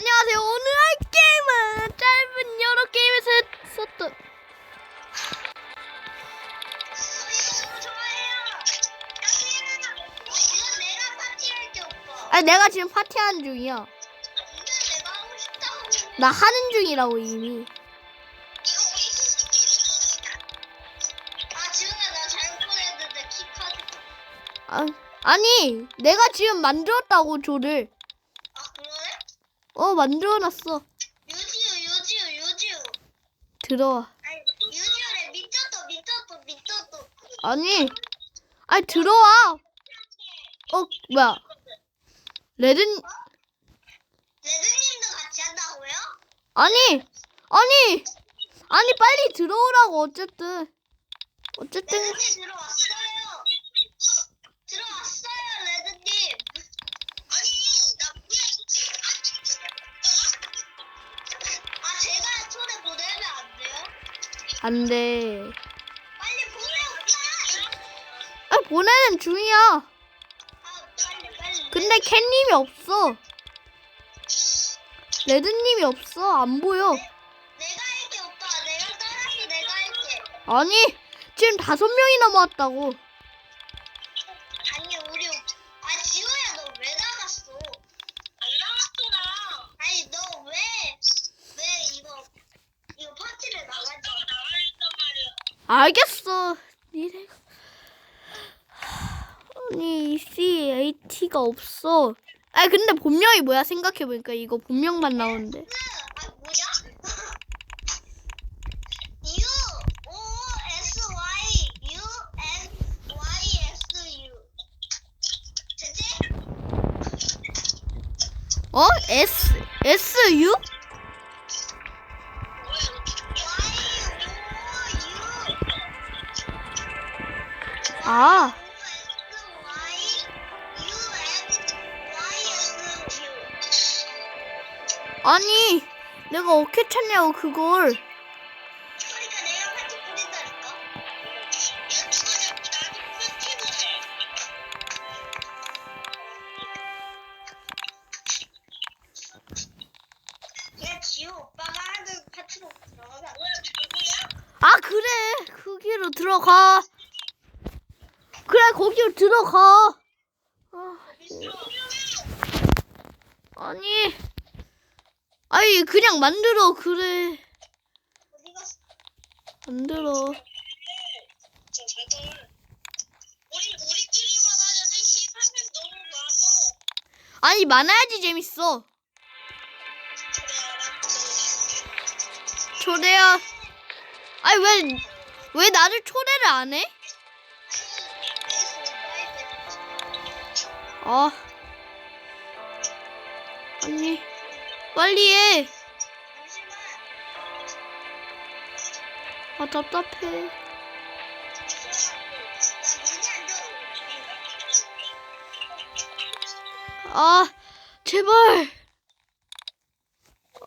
안녕하세요. 오늘 할 게임은 짧은 여러 게임에서 했었던 아 내가 지금 파티하는 중이야. 나 하는 중이라고 이미. 아, 아니 내가 지금 만들었다고 조를. 어 만들어놨어. 들어와. 아니, 아니 들어와. 어 뭐야? 레든 레드님도 같이 한다고요? 아니 아니 아니 빨리 들어오라고 어쨌든 어쨌든 레드님 들어왔어 안 돼. 빨리 보내, 오빠. 아 보내는 중이야. 아, 빨리, 빨리. 근데 캣님이 없어. 레드님이 없어 안 보여. 내가 할게, 오빠. 내가 따라서 내가 할게. 아니 지금 다섯 명이 남았다고. CAT가 없어. 아 근데 본명이 뭐야 생각해보니까 이거 본명만 나오는데. 아 뭐야? U O S Y U S Y S U 어? S S U? 아. 아니 내가 어떻게 찾냐고 그걸. 아 그래 거기로 들어가. 그래 거기로 들어가. 아, 아니 아니 그냥 만들어 그래 어디 갔어? 만들어. 저 제발. 우리 우리끼리만 하자. 셋이 하면 너무 많어. 아니 많아야지 재밌어. 초대야. 아니 왜 왜 나를 초대를 안 해? 아 아니 빨리 해. 아 답답해. 아 제발.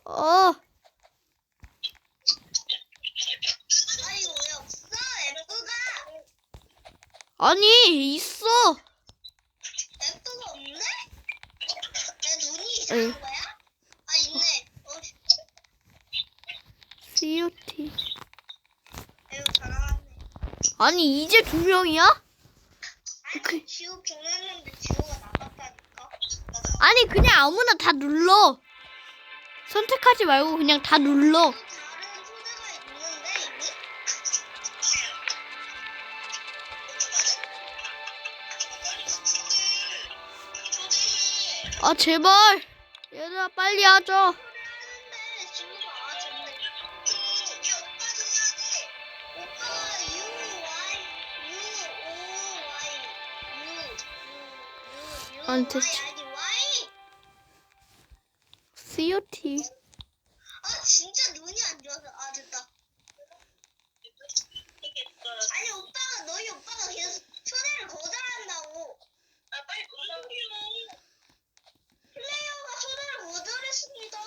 아 아니 있어. F가 없네? 내 눈이 이상한 응. 거야? 아 있네. 어, COT. 에휴 다 나왔네. 아니 이제 두 명이야? 아니 그- 지호 보냈는데 지호가 나갔다니까. 아니 그냥 아무나 다 눌러. 선택하지 말고 그냥 다 눌러. 다른 소재가 있는데 이미? 초대해. 아 제발. 얘들아 빨리 하자. Y. COT. 아 진짜 눈이 안 좋아서 아 됐다. 아니 오빠가 너희 오빠가 계속 초대를 거절한다고. 아 빨리 거절해요. 플레이어가 초대를 거절했습니다.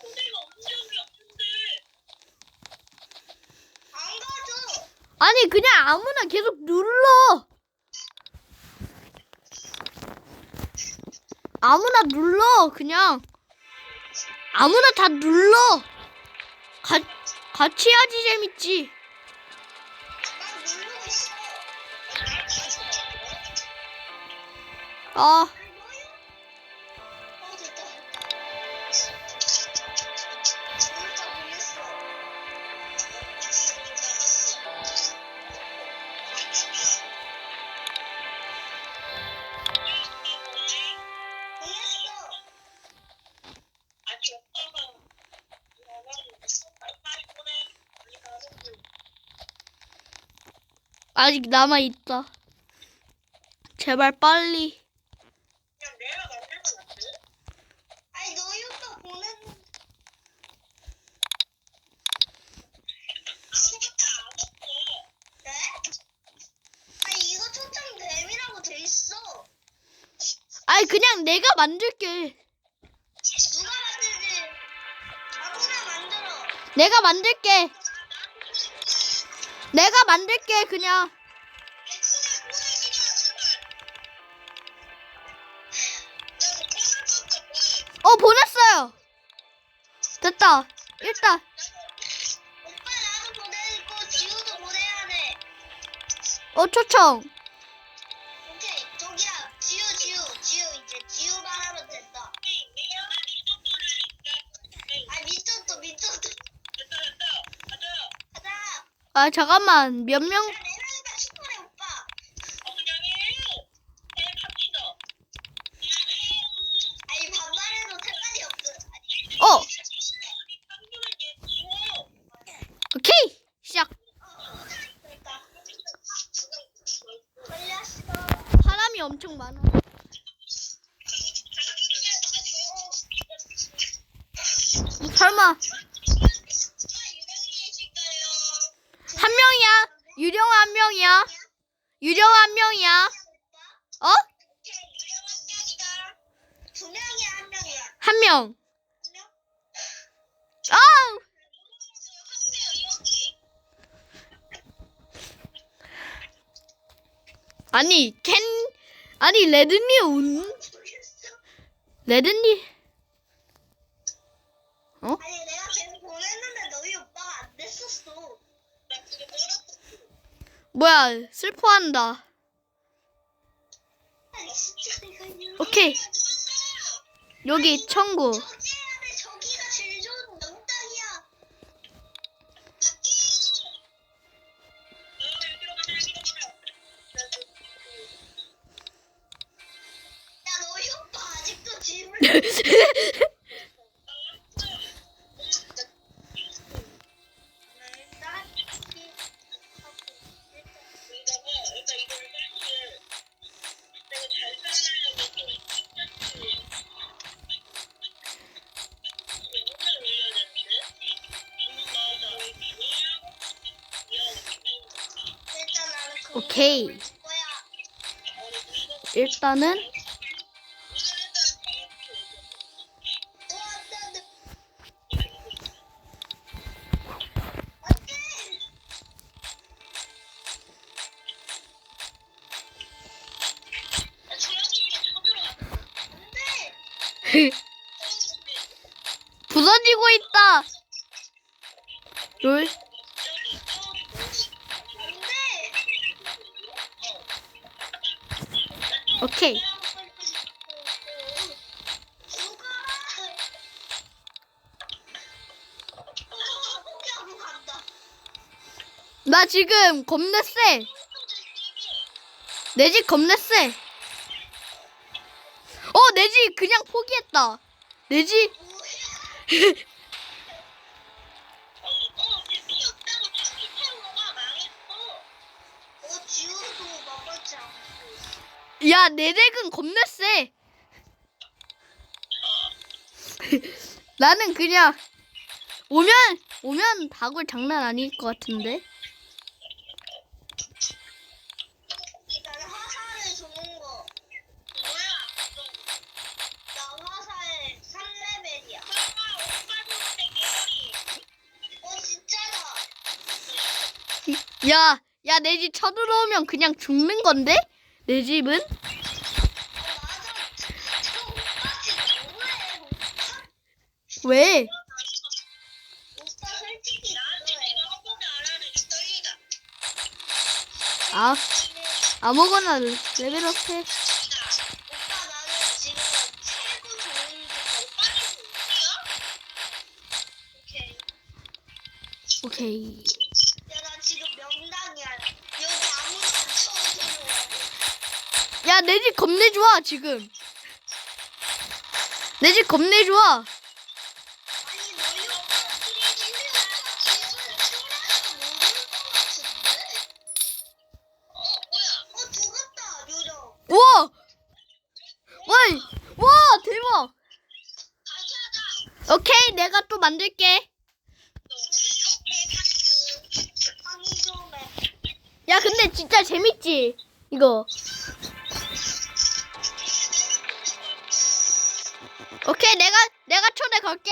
초대가 온 적이 없는데. 안 가죠. 아니 그냥 아무나 계속 눌러. 아무나 눌러 그냥 아무나 다 눌러. 가, 같이 해야지 재밌지. 아, 아직 남아 있다. 제발 빨리. 아니 너희. 네? 아니 이거 초점 뱀이라고 돼 있어. 아니 그냥 내가 만들게. 누가 만들지? 아무나 만들어. 내가 만들게. 내가 만들게 그냥. 어 보냈어요. 됐다. 일단. 어 초청. 어 한국은 얘 지워. 오케이 시작. 그러니까 걸렸어. 사람이 엄청 많아. 설마 명이야? 유령 한 명이야? 유령 한 명이야? 어? 한 명. 아! 아니 캔 아니 레드니 운 모르겠어. 레드니 아 뭐야 슬퍼한다. 오케이 여기 청구. 돼. 부서지고 있다. 롤 오케이. 나 지금 겁내 세. 내 집 겁내 세. 어, 내 집 그냥 포기했다. 내 집. 야, 내 덱은 겁내 세. 나는 그냥 오면 오면 다굴 장난 아닐 것 같은데. 나는 화살을 좋은 거. 나 화살 3레벨이야. 어, 진짜다. 야, 야, 내 집 쳐들어오면 그냥 죽는 건데? 내 집은? 왜? 아 아무거나 레벨업 해. 오케이. 야 내 집 겁내 좋아 지금. 내 집 겁내 좋아. 만들게. 야 근데 진짜 재밌지 이거. 오케이 내가 내가 초대 걸게.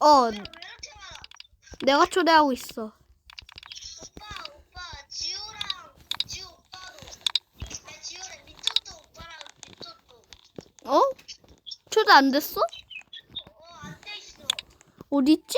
어왜 이렇게 많아? 내가 초대하고 있어. 오빠, 오빠, 지호랑 지호 오빠도. 야, 지호랑 미토도 오빠랑 미토도. 어? 초대 안 됐어? 어, 안 돼 있어. 어디 있지?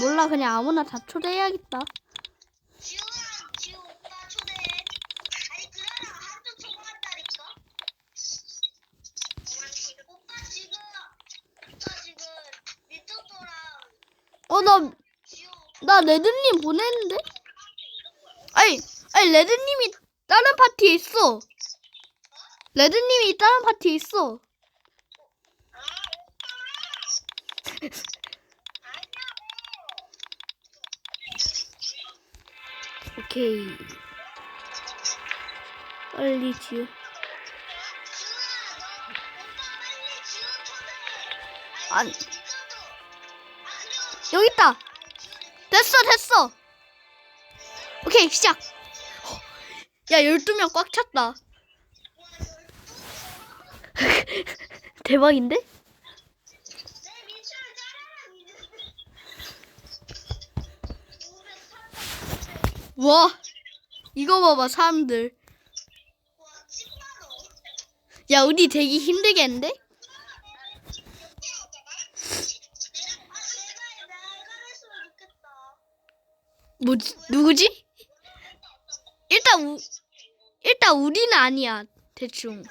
몰라 그냥 아무나 다 초대해야겠다. 어 나 나 레드님 보냈는데? 아니 아니 레드님이 다른 파티에 있어. 레드님이 다른 파티에 있어. 오케이. 빨리 그리고 지호 여기 있다. 됐어 됐어. 오케이 시작. 야 12명 꽉 찼다. 대박인데? 내 미쳐를 따라라 니들. 와 이거 봐봐 사람들. 와 10만 원. 야 우리 되기 힘들겠는데? 뭐지 누구지? 일단 우 일단 우리는 아니야 대충.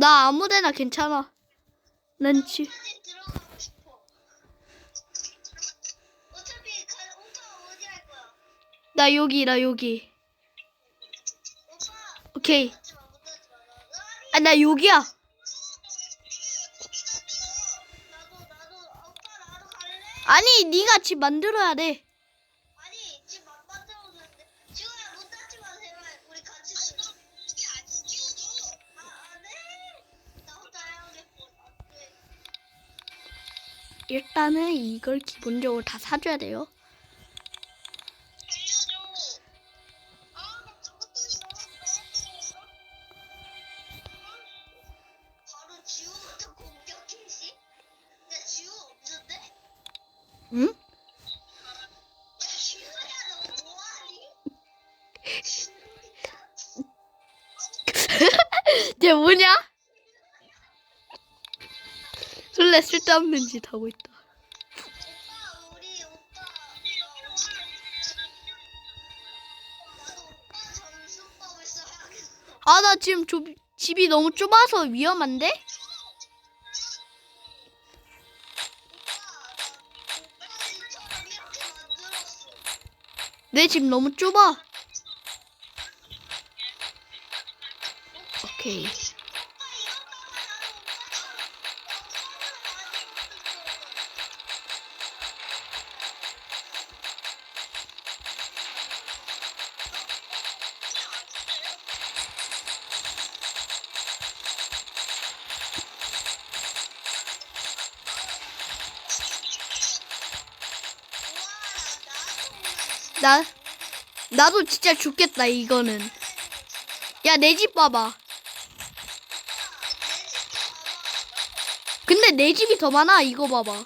나 아무데나 괜찮아. 난 지. 나 여기 나 여기. 오케이. 아 나 여기야. 아니 네가 집 만들어야 돼. 일단은 이걸 기본적으로 다 사줘야 돼요. 응? 쟤 뭐냐? 술래 쓸데없는 짓 하고 있다. 지금 좁, 집이 너무 좁아서 위험한데? 내 집 너무 좁아. 오케이. 나 나도 진짜 죽겠다, 이거는. 야, 내 집 봐봐. 근데 내 집이 더 많아, 이거 봐봐.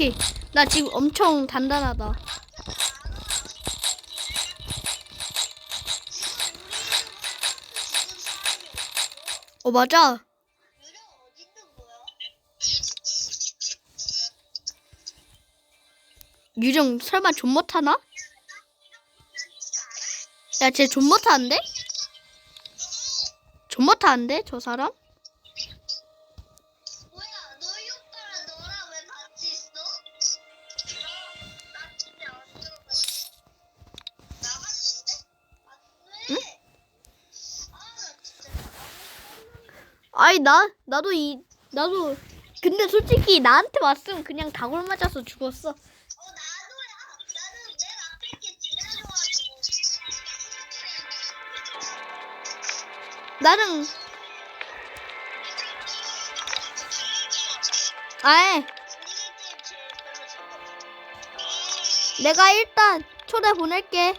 오케이. 나 지금 엄청 단단하다. 어, 맞아. 유령 설마 존 못하나? 야, 쟤 존 못하는데? 존 못하는데? 저 사람? 아이, 나, 나도 이, 나도. 근데 솔직히 나한테 왔으면 그냥 다골 맞아서 죽었어. 어 나도야 나는 맨 앞에 있게 지나줘가지고 나는, 아예, 내가 일단 초대 보낼게.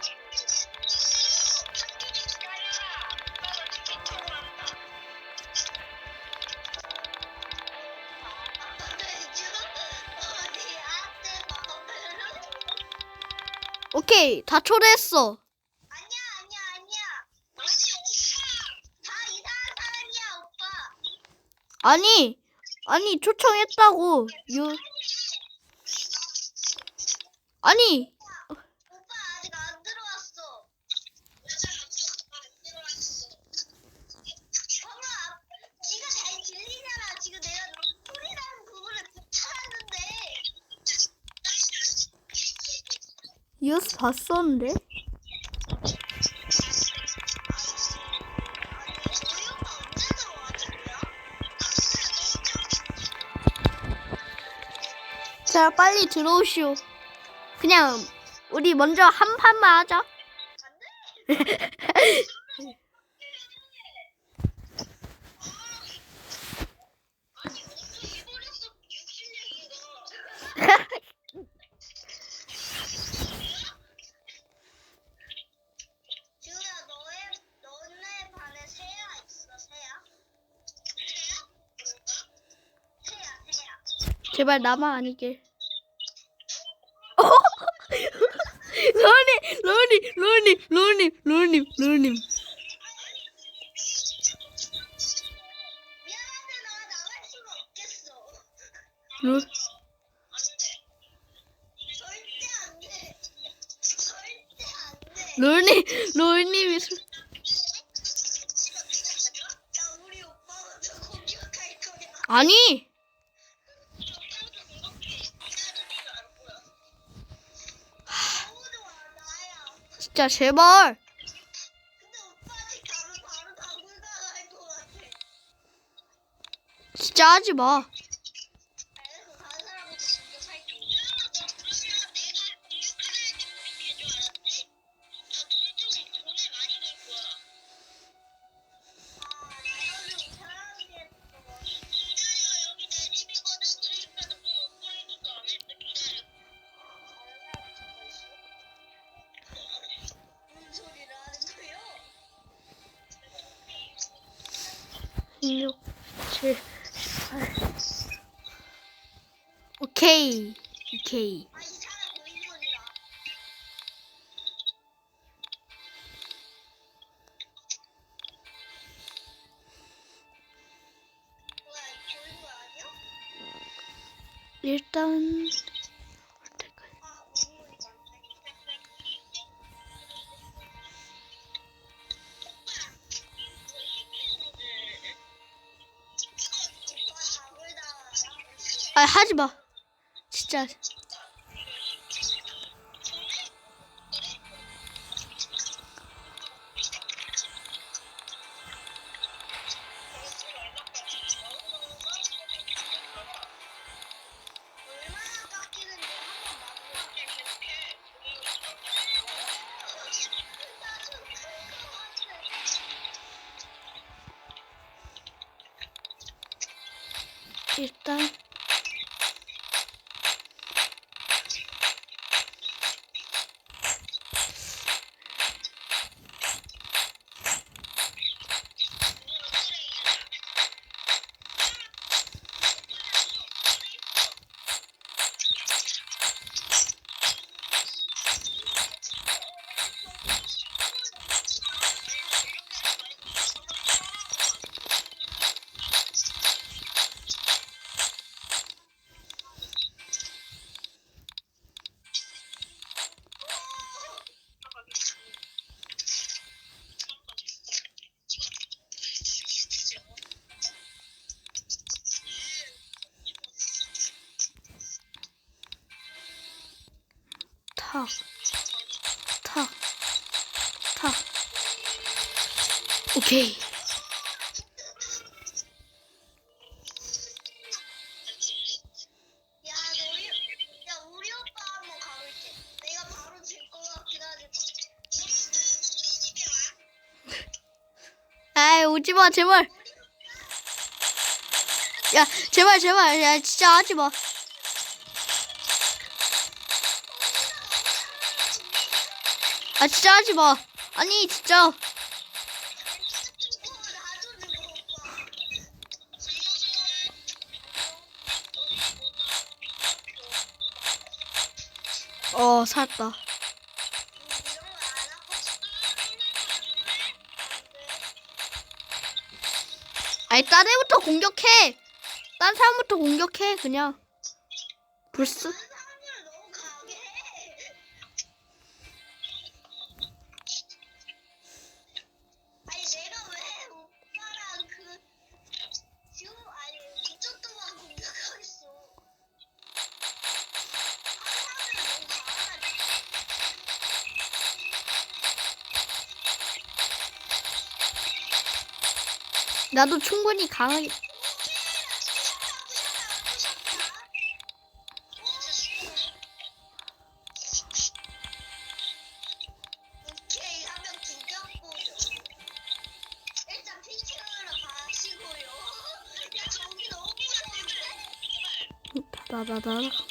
오케이, 다 초대했어. 아니야 아니야 아니야. 아니 오빠. 다 이상한 사람이야 오빠. 아니, 아니, 초청했다고. 유, 아니, 오빠 아직 안 들어왔어 봐봐 지가 잘 들리잖아 지금 내가 소리 나는 부분을 붙여놨는데 이어서 봤었는데? 자, 빨리 들어오시오. 그냥, 우리 먼저 한 판만 하자. 아니 어떻게 해버렸어 60년이가 지우야 너의 너네 반에 새야 있어 새야? 새야? 새야 새야 제발 나만 아니게. 어? 로니, 로니, 로니, 로니, 로니, 로니. 미안한데 나 나갈 진짜 제발. 진짜 하지 마. Ay hadi bak. Çiçek. 오케이. 아이 오지마 제발. 야 제발 제발. 야 진짜 하지마. 아 진짜 하지마. 아니 진짜. 어, 샀다. 아니, 딴 애부터 공격해! 딴 사람부터 공격해, 그냥. 불스. 나도 충분히 강하게. 다다다다.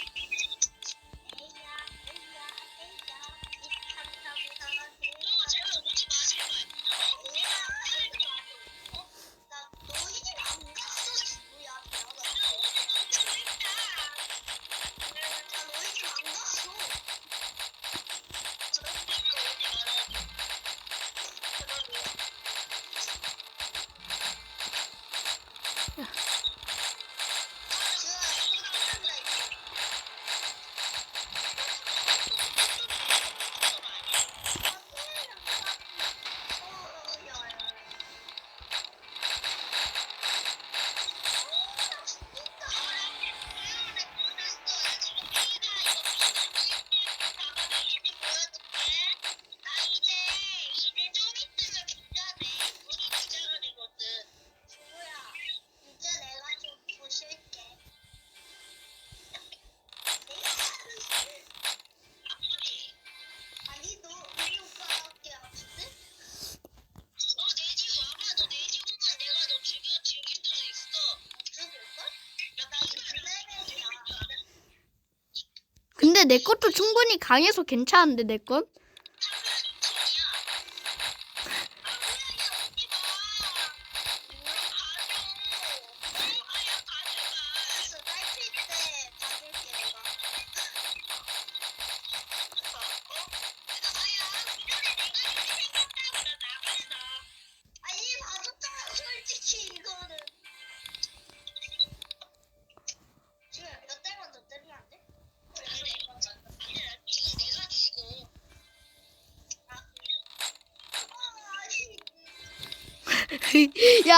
근데 내 것도 충분히 강해서 괜찮은데 내 건?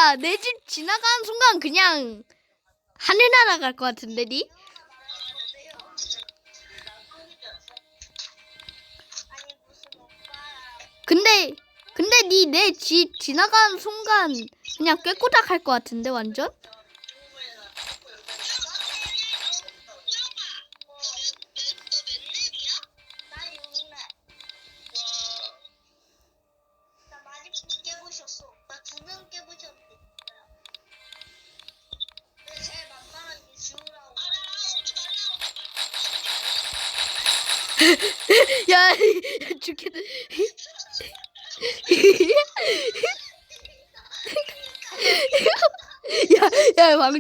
야, 내 집 지나가는 순간 그냥 하늘 날아갈 것 같은데, 니? 근데, 근데 니 내 집 지나가는 순간 그냥 꾀꼬닥 할 것 같은데, 완전?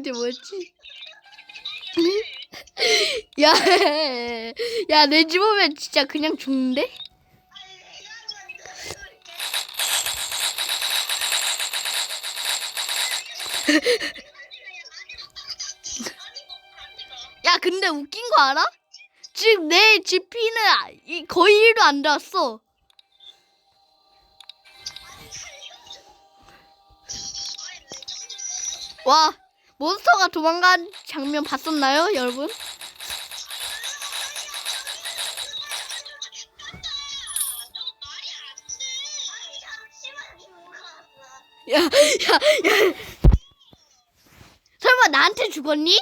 방금 뭐였지? 야, 야, 내 집 오면 진짜 그냥 죽는데? 야, 근데 웃긴 거 알아? 지금 내 GP는 이 거의 1도 안 닿았어. 와, 몬스터가 도망간 장면 봤었나요, 여러분? 야, 야, 야. 설마 나한테 죽었니?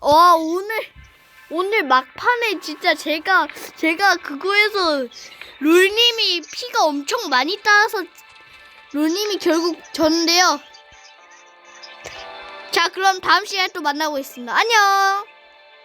와, 오늘, 오늘 막판에 진짜 제가, 제가 그거에서 롤님이 피가 엄청 많이 따라서 롤님이 결국 졌는데요. 자, 그럼 다음 시간에 또 만나고 있습니다. 안녕!